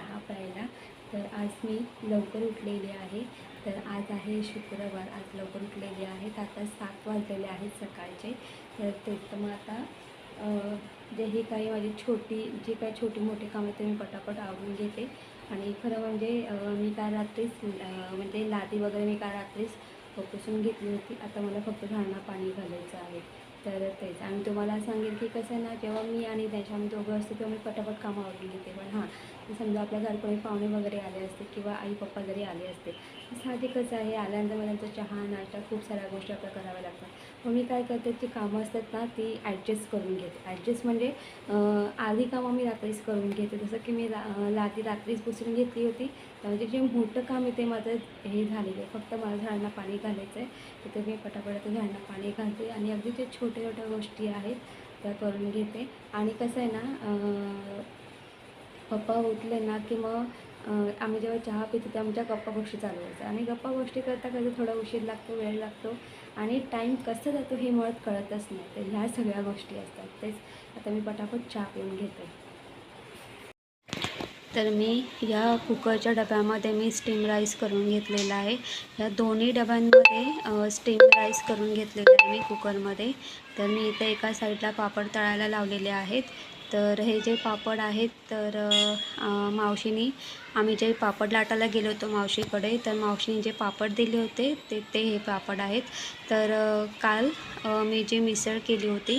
चहा प्यायला तर आज मी लवकर उठलेली आहे. तर आज आहे शुक्रवार. आज लवकर उठलेली आहेत आता सात वाजलेले आहेत सकाळचे. तर ते तर मग आता जे हे काही माझी छोटी जे काही छोटी मोठी कामं ते मी पटापट आवडून घेते. आणि खरं म्हणजे मी काल रात्रीच म्हणजे लादी वगैरे मी काल रात्रीच पुसून घेतली होती. आता मला फक्त झाडांना पाणी घालायचं आहे. तर तेच. आणि तुम्हाला सांगेल की कसं आहे ना जेव्हा मी आणि त्याच्या आम्ही दोघं असतो तेव्हा मी पटापट कामं आवडून घेते. पण हां समजा आपल्या घर कोणी पाहुणे वगैरे आले असते किंवा आई पप्पा जरी आले असते तर साहजिकच आहे. आल्यानंतर मला त्यांचा चहा नाश्ता खूप साऱ्या गोष्टी आपल्या कराव्या लागतात. मग मी काय करते जी कामं असतात ना ती ॲडजस्ट करून घेते. ॲडजस्ट म्हणजे आधी कामं मी रात्रीच करून घेते. जसं की मी रा लादी रात्रीच पुसून घेतली होती म्हणजे जे मोठं काम आहे ते माझं हे झालेलं आहे. फक्त मला झाडांना पाणी घालायचं आहे तिथे मी पटापटात झाडांना पाणी घालते आणि अगदी जे छोट्या छोट्या गोष्टी आहेत त्या करून घेते. आणि कसं आहे ना पप्पा उठले ना की मग आम्ही जेव्हा चहा पितो ते आमच्या गप्पा गोष्टी चालू व्हायचं आणि गप्पा गोष्टी करता कधी थोडा उशीर लागतो वेळ लागतो आणि टाईम कसं जातो हे मुळात कळतच नाही. तर ह्या सगळ्या गोष्टी असतात. तेच आता मी पटापट चहा पिऊन घेते. तर मी या कुकरच्या डब्यामध्ये मी स्टीम राईस करून घेतलेला आहे. या दोन्ही डब्यांमध्ये स्टीम राईस करून घेतलेला आहे मी कुकरमध्ये. तर मी इथे एका साईडला पापड तळायला लावलेले आहेत. तर हे जे पापड आहेत तर मावशीनी आम्ही जे पापड लाटायला गेलो होतो मावशीकडे तर मावशीने जे पापड दिले होते ते ते हे पापड आहेत. तर काल मी जी मिसळ केली होती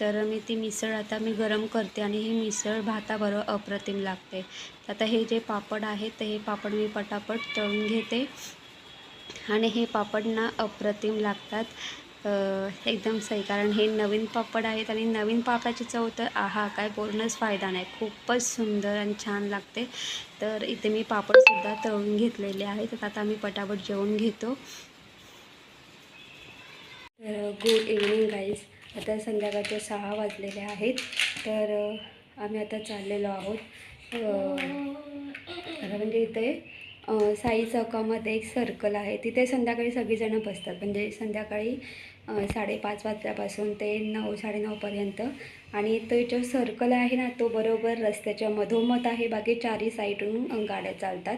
तर मी ती मिसळ आता मी गरम करते आणि ही मिसळ भाताबरोबर अप्रतिम लागते. आता हे जे पापड आहेत तर हे पापड मी पटापट तळून घेते आणि हे पापड ना अप्रतिम लागतात. एकदम सही. कारण हे नवीन पापड आहेत आणि नवीन पापडाची चव तर आहा काय बोलणंच फायदा नाही. खूपच सुंदर आणि छान लागते. तर इथे मी पापडसुद्धा तळून घेतलेले आहेत. तर आता मी पटापट जेवून घेतो. तर गुड इव्हनिंग गाईज. आता संध्याकाळचे सहा वाजलेले आहेत. तर आम्ही आता चाललेलो आहोत. खरं म्हणजे इथे साई चौकामध्ये एक सर्कल आहे. तिथे संध्याकाळी सगळीजणं बसतात. म्हणजे संध्याकाळी साडेपाच वाजल्यापासून ते नऊ साडेनऊपर्यंत आणि तो जो सर्कल आहे ना तो बरोबर रस्त्याच्या मधोमध आहे. बाकी चारही साईडून गाड्या चालतात.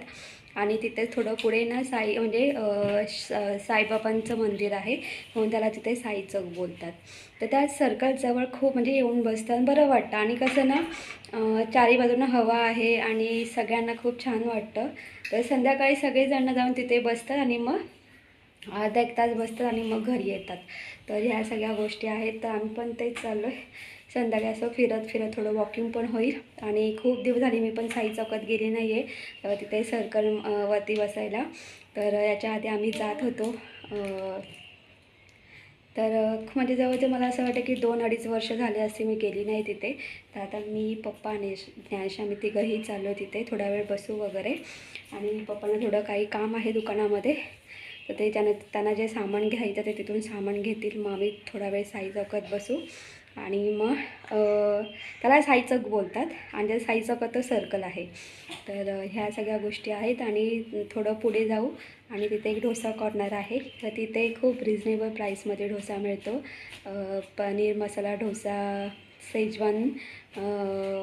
आणि तिथे थोडं पुढे ना साई म्हणजे साईबाबांचं मंदिर आहे. म्हणून त्याला तिथे साई चौक बोलतात. तर त्या सर्कलजवळ खूप म्हणजे येऊन बसतात. बरं वाटतं. आणि कसं ना चारी बाजूनं हवा आहे आणि सगळ्यांना खूप छान वाटतं. तर संध्याकाळी सगळेजण जाऊन तिथे बसतात आणि मग अर्धा एक तास बसतात आणि मग घरी येतात. तर ह्या सगळ्या गोष्टी आहेत. तर आम्ही पण तेच चाललो आहे संध्याकाळी असं फिरत फिरत थोडं वॉकिंग पण होईल. आणि खूप दिवस झाले मी पण साई चौकात गेली नाही आहे तिथे सर्कल वरती बसायला. तर याच्या आधी आम्ही जात होतो. तर म्हणजे जवळजवळ मला असं वाटतं की दोन अडीच वर्ष झाले असे मी गेली नाही तिथे. तर आता मी पप्पा आणि ज्ञानश आम्ही तिघंही चाललो तिथे. थोडा वेळ बसू वगैरे. आणि पप्पांना थोडं काही काम आहे दुकानामध्ये. तर ते त्याने त्यांना जे सामान घ्यायचं ते तिथून सामान घेतील. मग आम्ही थोडा वेळ साई चौकात बसू. आणि मग त्याला साई चौक बोलतात. आणि त्या साई चौकात सर्कल आहे. तर ह्या सगळ्या गोष्टी आहेत आणि थोडं पुढे जाऊ. आणि तिथे एक डोसा कॉर्नर आहे. तर तिथे खूप रिजनेबल प्राईसमध्ये डोसा मिळतो. पनीर मसाला डोसा सेजवान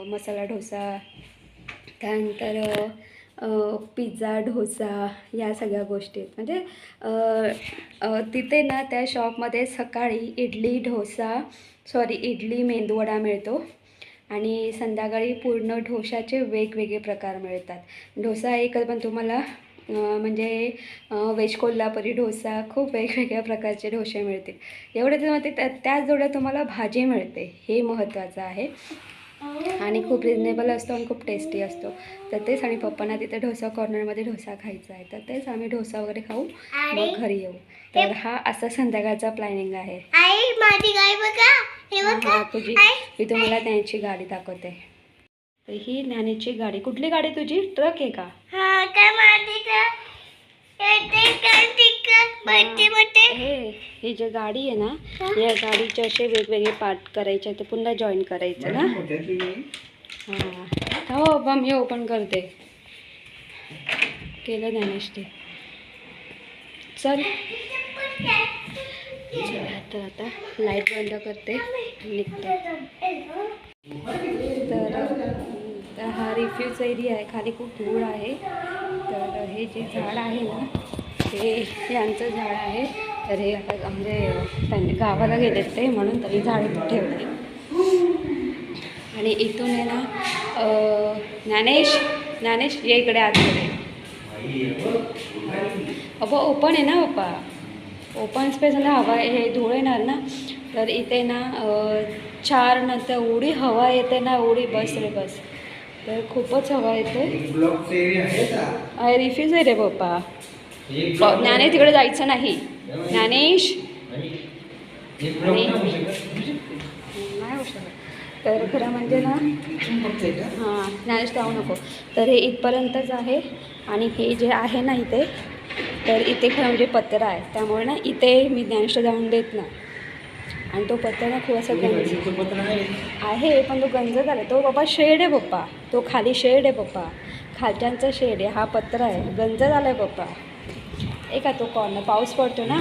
मसाला डोसा. त्यानंतर पिझ्झा डोसा या सगळ्या गोष्टी आहेत. म्हणजे तिथे ना त्या शॉपमध्ये सकाळी इडली डोसा सॉरी इडली मेंदूवडा मिळतो. आणि संध्याकाळी पूर्ण डोशाचे वेगवेगळे प्रकार मिळतात. डोसा एक पण तुम्हाला म्हणजे वेज कोल्हापुरी डोसा खूप वेगवेगळ्या प्रकारचे डोसे मिळतील. एवढे तर ते त्या त्याच जोड्या तुम्हाला भाजी मिळते. हे महत्त्वाचं आहे. आणि खूप रिजनेबल असतो आणि खूप टेस्टी असतो. तर तेच आणि पप्पांना तिथे डोसा कॉर्नरमध्ये डोसा खायचा आहे. तर तेच आम्ही डोसा वगैरे खाऊ मग घरी येऊ. तर हा असा संध्याकाळचा प्लॅनिंग आहे. हे तुझी मी तुम्हाला त्यांची गाडी दाखवते. ही ज्ञानेची गाडी. कुठली गाडी तुझी? ट्रक आहे का हा काय माझी का येते काय तिकट बट्टे बट्टे हे ही जी गाडी आहे ना या गाडीचे असे वेगवेगळे पार्ट करायचे ते पुन्हा जॉईन करायचं ना? हां. हो बा मी ओपन करते. केलं ज्ञानेश ते चल तर आता लाइट बंद करते निघते. तर तर हा रिफ्यूज एरिया आहे. खाली खूप धूळ आहे. तर हे जे झाड आहे ना ते यांचं झाड आहे. तर हे आता म्हणजे त्यांनी गावाला गेलेत ते म्हणून त्यांनी झाड ठेवले आणि इथून आहे ना ज्ञानेश ज्ञानेश ये इकडे आतमध्ये. अबो ओपन आहे ना पप्पा ओपन स्पेस ना हवा हे धूळ येणार ना? तर इथे ना चार नंतर एवढी हवा येते ना एवढी बस रे बस. तर खूपच हवा येते. रिफ्यूज आहे रे पप्पा एक ब- ज्ञानेश तिकडे जायचं नाही. ज्ञानेश? नाही होऊ शकत. तर खरं म्हणजे ना हां ज्ञानेश जाऊ नको. तर हे इथपर्यंतच आहे. आणि हे जे आहे ना इथे तर इथे खरं म्हणजे पत्रा आहे. त्यामुळे ना इथे मी ज्ञानेशला जाऊन देत नाही. आणि तो पत्रा ना खूप असा गंज आहे पण तो गंज झाला. तो बाबा शेड आहे पप्पा. तो खाली शेड आहे पप्पा. खालच्यांचा शेड आहे. हा पत्रा आहे. गंज झाला आहे पप्पा. आहे का तो कॉर्नर पाऊस पडतो ना?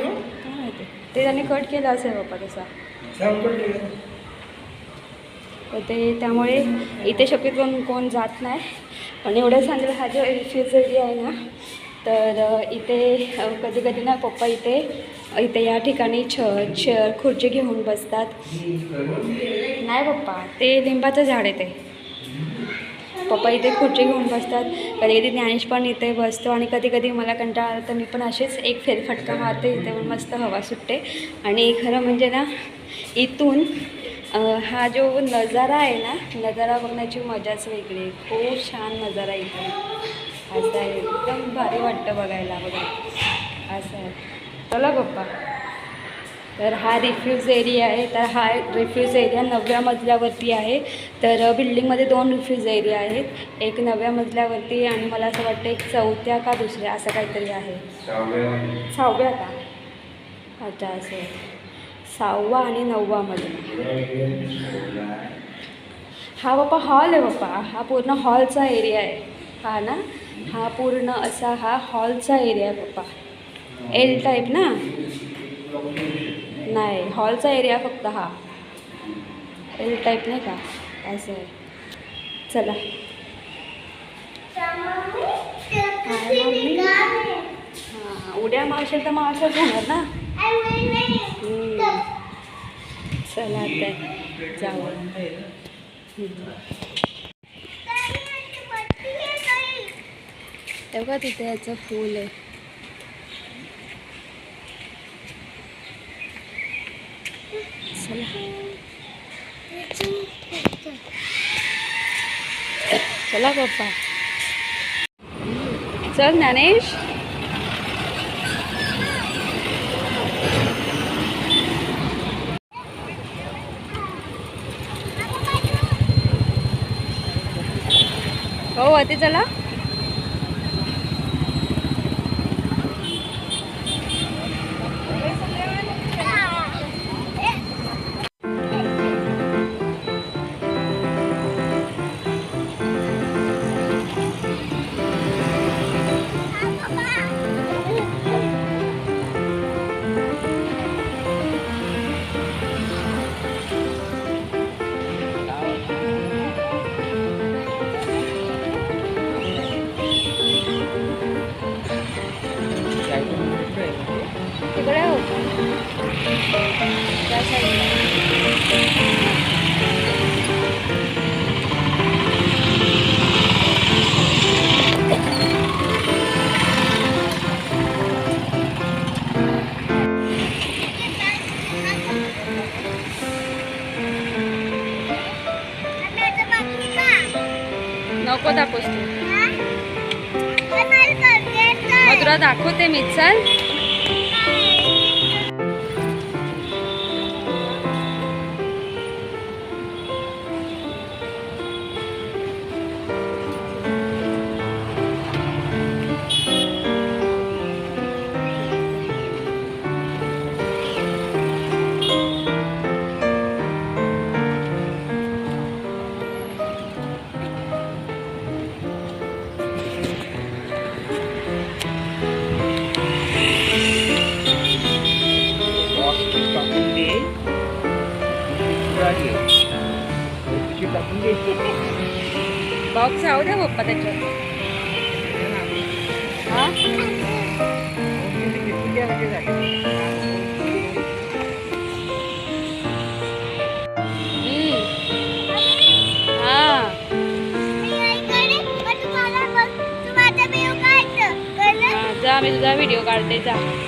हो? ते त्यांनी कट केला असेल पप्पा तसा. ते त्यामुळे इथे शक्यतो कोण जात नाही. पण एवढं सांगेल हा जो रिफ्यूज एरिया आहे ना तर इथे कधी कधी ना पप्पा इथे इथे या ठिकाणी छ चेअर खुर्ची घेऊन बसतात. नाही पप्पा ते लिंबाचं झाड आहे ते. पप्पा इथे खुर्ची घेऊन बसतात. कधी कधी ज्ञानेश पण इथे बसतो आणि कधी कधी मला कंटाळा आला तर मी पण असेच एक फेरफटका मारते इथे पण मस्त हवा सुटते. आणि खरं म्हणजे ना इथून हा जो नजारा आहे ना नजारा बघण्याची मजाच वेगळी खूप छान नजारा इथे. असं आहे. एकदम भारी वाटतं बघायला. बघा. असं आहे. चला पप्पा. तर हा रिफ्यूज एरिया आहे. तर हा रिफ्यूज एरिया नवव्या मजल्यावरती आहे. तर बिल्डिंगमध्ये दोन रिफ्यूज एरिया आहेत. एक नवव्या मजल्यावरती आणि मला असं वाटतं एक चौथ्या का दुसऱ्या असं काहीतरी आहे. सहाव्या- का? अच्छा असं. सहावा आणि नववा मजला. हा बाप्पा हॉल आहे बाप्पा हा पूर्ण हॉलचा एरिया आहे. हा ना? हा पूर्ण असा हा हॉलचा एरिया आहे बाप्पा एल टाईप ना? नाही हॉलचा एरिया फक्त हा. एल टाईप नाही का? असं आहे. चला. हां उद्या मावशेल तर मावशेच होणार ना? चला आता. जाऊ. तेव्हा तिथे याचं फूल आहे चला चला पप्पा चल ज्ञानेश. हो अति चला. तुला दाखवते जा मी तुझा व्हिडिओ काढते जा जा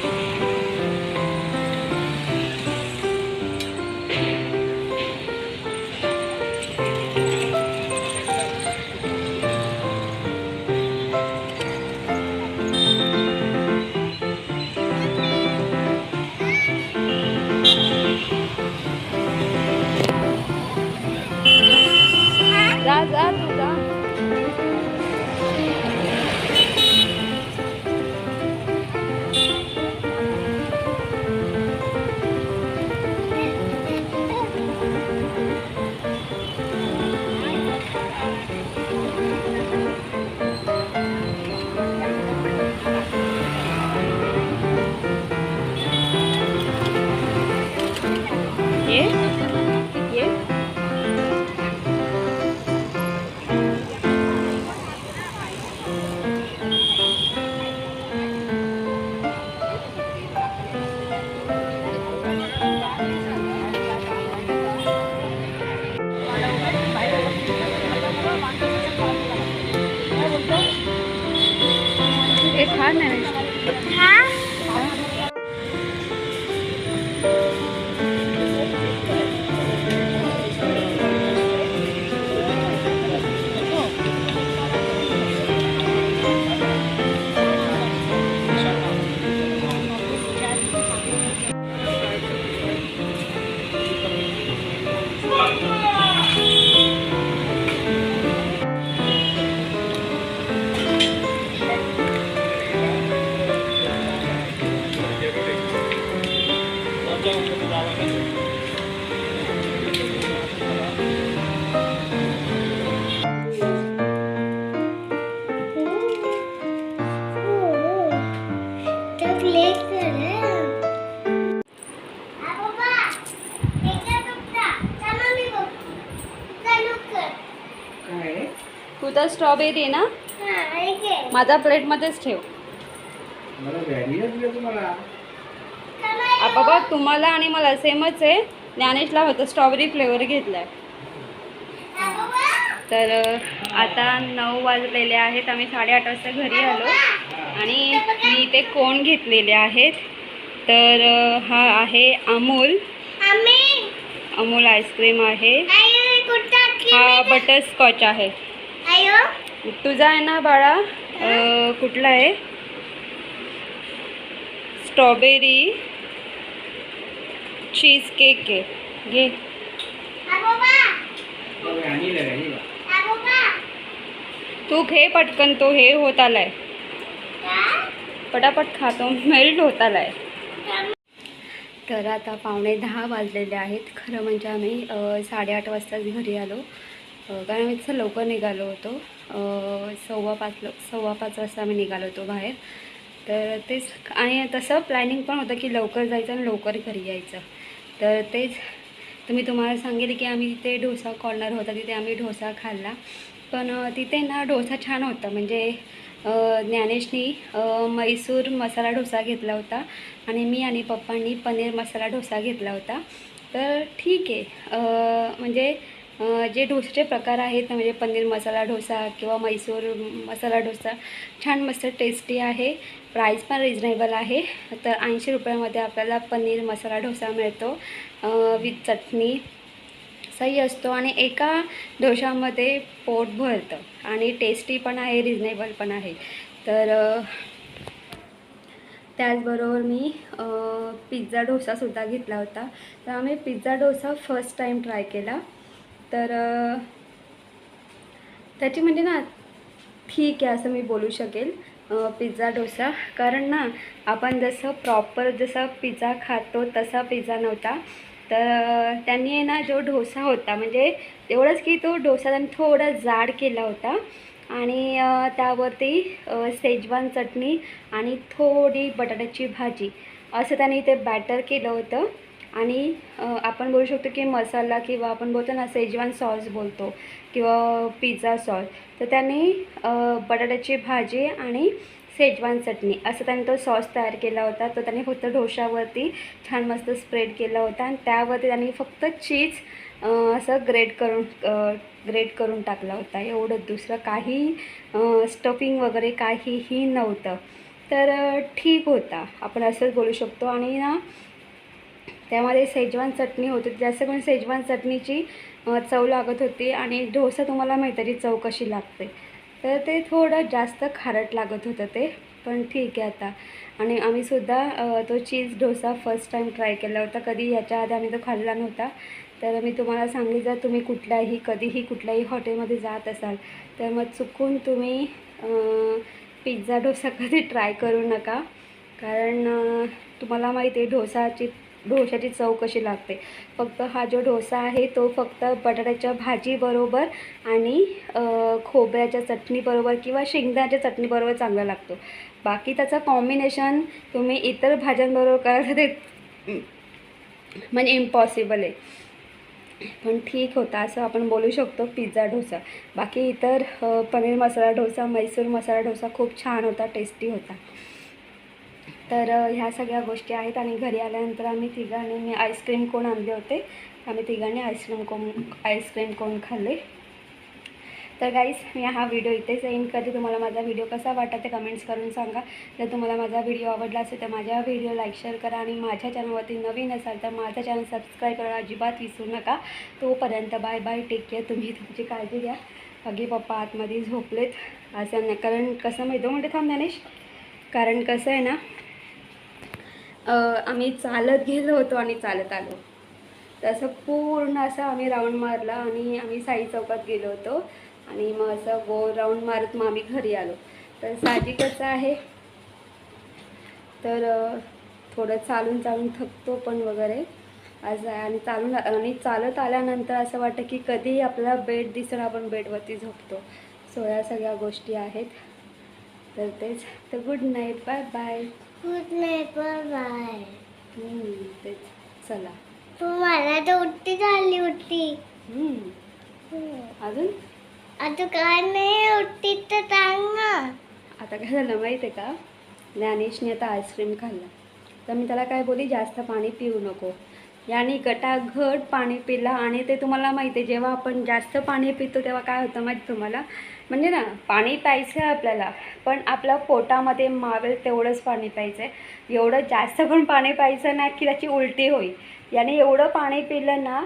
स्ट्रॉबेरी आहे ना? माझा प्लेटमध्येच ठेव. बाबा तुम्हाला आणि मला सेमच आहे. ज्ञानेशला होतं स्ट्रॉबेरी फ्लेवर घेतलाय. तर आता नऊ वाजलेले आहेत. आम्ही साडेआठ वाजता घरी आलो. आणि मी ते कोण घेतलेले आहेत? तर हा आहे अमूल. अमूल आईस्क्रीम आहे. हा बटरस्कॉच आहे. तुझा आहे ना बाळा. अ, कुठला आहे? स्ट्रॉबेरी. चीज केक आहे. घे. तू घे पटकन तो हे होत आलाय. पटापट खातो मेल्ट होत आलाय. तर आता पावणे दहा वाजलेले आहेत. खरं म्हणजे आम्ही साडेआठ वाजताच घरी आलो. कारण आम्ही तसं लवकर निघालो होतो. सव्वा पाच सव्वा पाच वाजता आम्ही निघालो होतो बाहेर. तर तेच आणि तसं प्लॅनिंग पण होतं की लवकर जायचं आणि लवकर घरी यायचं. तर तेच तुम्ही तुम्हाला सांगेल की आम्ही तिथे डोसा कॉर्नर होता तिथे आम्ही डोसा खाल्ला. पण तिथे ना डोसा छान होता. म्हणजे ज्ञानेशनी मैसूर मसाला डोसा घेतला होता. आणि मी आणि पप्पांनी पनीर मसाला डोसा घेतला होता. तर ठीक आहे. म्हणजे जे डोसेचे प्रकार आहेत म्हणजे पनीर मसाला डोसा किंवा मैसूर मसाला डोसा छान मस्त टेस्टी आहे. प्राईस पण रिजनेबल आहे. तर ऐंशी रुपयामध्ये आपल्याला पनीर मसाला डोसा मिळतो विथ चटणी. सही असतो आणि एका डोशामध्ये पोट भरतं आणि टेस्टी पण आहे रिजनेबल पण आहे. तर त्याचबरोबर मी पिझ्झा डोसासुद्धा घेतला होता. तर आम्ही pizza dosa first time try केला. तर त्याची म्हणजे ना ठीक आहे असं मी बोलू शकेल पिझ्झा डोसा. कारण ना आपण जसं प्रॉपर जसा पिझ्झा खातो तसा पिझ्झा नव्हता. तर त्यांनी आहे ना जो डोसा होता म्हणजे एवढंच की तो डोसा त्यांनी थोडा जाड केला होता. आणि त्यावरती सेजवान चटणी आणि थोडी बटाट्याची भाजी. असं त्यांनी ते बॅटर केलं होतं. आणि आपण बोलू शकतो की मसाला किंवा आपण बोलतो ना सेजवान सॉस बोलतो किंवा पिझ्झा सॉस तर त्यांनी बटाट्याची भाजी आणि सेजवान चटणी असं त्यांनी तो सॉस तयार केला होता. तो त्यांनी फक्त डोशावरती छान मस्त स्प्रेड केला होता आणि त्यावरती त्यांनी फक्त चीज असं ग्रेट करून ग्रेट करून टाकला होता. एवढं दुसरं काही स्टफिंग वगैरे काहीही नव्हतं. तर ठीक होता. आपण असंच बोलू शकतो. आणि ना त्यामध्ये सेजवान चटणी होती. जास्त करून सेजवान चटणीची चव लागत होती आणि डोसा तुम्हाला माहिती आहे चव कशी लागते. तर ते थोडं जास्त खारट लागत होतं ते पण ठीक आहे आता. आणि आम्हीसुद्धा तो cheese dosa first time try केला होता. कधी ह्याच्या आधी आम्ही तो खाल्ला नव्हता. तर मी तुम्हाला सांगली जर तुम्ही कुठल्याही कधीही कुठल्याही हॉटेलमध्ये जात असाल तर मग चुकून तुम्ही पिझ्झा डोसा कधी ट्राय करू नका. कारण तुम्हाला माहिती आहे डोसाची डोशाची चव कशी लागते? फक्त हा जो डोसा आहे तो फक्त बटाट्याच्या भाजीबरोबर आणि खोबऱ्याच्या चटणीबरोबर किंवा शेंगदाण्याच्या चटणीबरोबर चांगला लागतो. बाकी त्याचं कॉम्बिनेशन तुम्ही इतर भाज्यांबरोबर करा ते म्हणजे इम्पॉसिबल आहे. पण ठीक होता असं आपण बोलू शकतो पिझ्झा डोसा. बाकी इतर पनीर मसाला डोसा मैसूर मसाला डोसा खूप छान होता टेस्टी होता. तर ह्या सगळ्या गोष्टी आहेत आणि घरी आल्यानंतर आम्ही तिघांनी मी आईस्क्रीम कोण आणले होते आम्ही तिघांनी आईस्क्रीम कोण आईस्क्रीम कोण खाल्ले. तर गाईस मी हा व्हिडिओ इथेच येईन कधी तुम्हाला माझा व्हिडिओ कसा वाटला ते कमेंट्स करून सांगा. जर तुम्हाला माझा व्हिडिओ आवडला असेल तर माझ्या व्हिडिओ लाईक शेअर करा आणि माझ्या चॅनलवरती नवीन असाल तर माझा चॅनल सबस्क्राईब करायला अजिबात विसरू नका. तोपर्यंत बाय बाय टेक केअर तुम्ही तुमची काळजी घ्या. अगे पप्पा आतमध्ये झोपलेत. असं नाही कारण कसं माहिती म्हणजे थांब ज्ञानेश. कारण कसं आहे ना आम्ही चालत गेलो होतो आणि चालत आलो. तर असं पूर्ण असं आम्ही राऊंड मारला आणि आम्ही साई चौकात गेलो होतो. आणि मग असं गोल राऊंड मारत मग आम्ही घरी आलो. तर साहजिकच आहे? तर थोडं चालून चालून थकतो पण वगैरे. असं आहे आणि चालून आणि चालत आल्यानंतर असं वाटतं की कधीही आपल्याला बेड दिसणं आपण बेडवरती झोपतो. सो या सगळ्या गोष्टी आहेत. तर तेच. तर good night bye bye good night bye bye तेच. चला. तू मला तर उठती झाली उठती हम्म. अजून? आता काय नाही उठती तर सांग ना. आता काय झालं माहीत आहे का? ज्ञानेशने आता आईस्क्रीम खाल्ला. तर मी त्याला काय बोली जास्त पाणी पिऊ नको. याने गटाघट पाणी पिला आणि ते तुम्हाला माहिती आहे जेव्हा आपण जास्त पाणी पितो तेव्हा काय होतं माहिती तुम्हाला? म्हणजे ना पाणी प्यायचं आहे आपल्याला पण आपल्या पोटामध्ये मावेल तेवढंच पाणी प्यायचं आहे. एवढं जास्त पण पाणी प्यायचं नाही की त्याची उलटी होईल. याने एवढं पाणी पिलं ना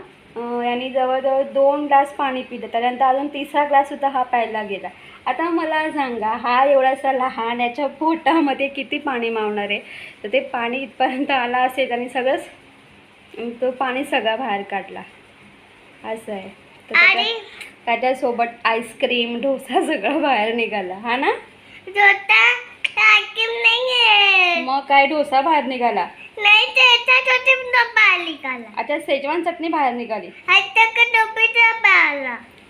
याने जवळजवळ दोन ग्लास पाणी पिलं त्यानंतर अजून तिसरा ग्लाससुद्धा हा प्यायला गेला. आता मला सांगा हा एवढासा लहान याच्या पोटामध्ये किती पाणी मावणार आहे? तर ते पाणी इथपर्यंत आला असेल आणि सगळंच तो पाणी सगळा बाहेर काढला. असं आहे. तर त्याच्यासोबत आईस्क्रीम डोसा सगळं बाहेर निघाला. हा ना? मग काय डोसा बाहेर निघाला? अच्छा सेजवान चटणी बाहेर निघाली.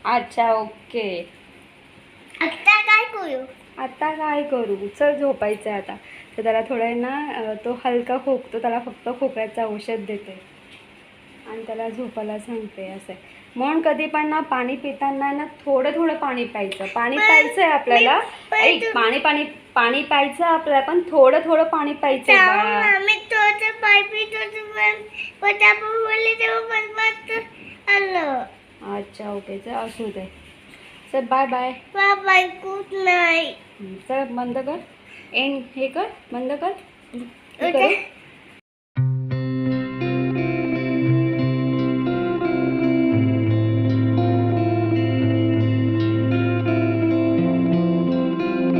अच्छा ओके. आता काय करू? आता काय करू? चल झोपायचं आता. तर त्याला थोडं ना तो हलका खोकतो. त्याला फक्त खोकल्याचं औषध देते. आणि त्याला झोपायला सांगते असं. म्हणून कधी पण ना पाणी पिताना ना थोडं थोडं पाणी प्यायचं. पाणी प्यायचं आहे आपल्याला. पण पाणी पाणी प्यायचं आपल्याला पण थोडं थोडं पाणी प्यायचं अच्छा ओके. चल असू दे. चल bye bye bye good night चल बंद कर. एंड हे कर बंद करू?